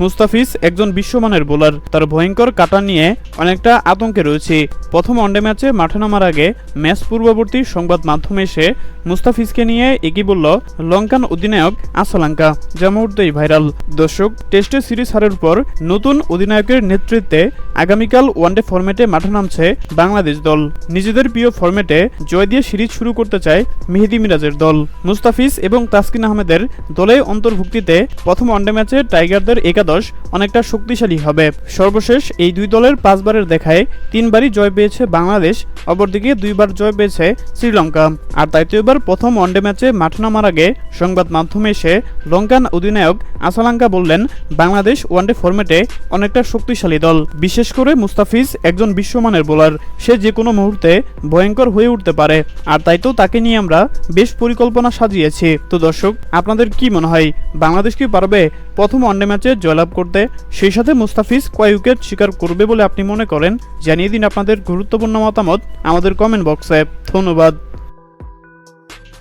মুস্তাফিজ একজন বিশ্বমানের বোলার। তার ভয়ঙ্কর কাটা নিয়ে অনেকটা আতঙ্কে রয়েছে। প্রথম ওয়ানডে ম্যাচে মাঠে নামার আগে ম্যাচ পূর্ববর্তী সংবাদ মাধ্যমে এসে মুস্তাফিজকে নিয়ে এগিয়ে বলল লঙ্কান অধিনায়ক আসলাঙ্কা, যা মুহূর্তেই ভাইরাল। দর্শক, টেস্টে সিরিজ হারের পর নতুন অধিনায়কের নেতৃত্বে আগামীকাল ওয়ানডে ফরম্যাটে মাঠে নামছে বাংলাদেশ দল। নিজেদের প্রিয় ফরম্যাটে জয় দিয়ে সিরিজ শুরু করতে চায় মেহেদি মিরাজের দল। মুস্তাফিজ এবং তাসকিন আহমেদের দলে অন্তর্ভুক্তিতে প্রথম ওয়ানডে ম্যাচে টাইগারদের একাদশ অনেকটা শক্তিশালী হবে। সর্বশেষ এই দুই দলের পাঁচবারের দেখায় তিনবারই জয় পেয়েছে বাংলাদেশ, অপরদিকে দুইবার জয় পেয়েছে শ্রীলঙ্কা। আর তাই তো প্রথম ওয়ানডে ম্যাচে মাঠে নামার আগে সংবাদ মাধ্যমে এসে লঙ্কান অধিনায়ক আসালাঙ্কা বললেন, বাংলাদেশ ওয়ানডে ফরম্যাটে অনেকটা শক্তিশালী দল। বিশেষ করে মুস্তাফিজ একজন বিশ্বমানের বোলার। সে যে কোনো মুহূর্তে ভয়ঙ্কর হয়ে উঠতে পারে। আর তাই তো তাকে নিয়ে আমরা বেশ পরিকল্পনা সাজিয়েছি। তো দর্শক, আপনাদের কি মনে হয়, বাংলাদেশ কি পারবে প্রথম ওয়ানডে ম্যাচে জয়লাভ করতে, সেই সাথে মুস্তাফিজ কয় উইকেট শিকার করবে বলে আপনি মনে করেন? জানিয়ে দিন আপনাদের গুরুত্বপূর্ণ মতামত আমাদের কমেন্ট বক্সে ধন্যবাদ।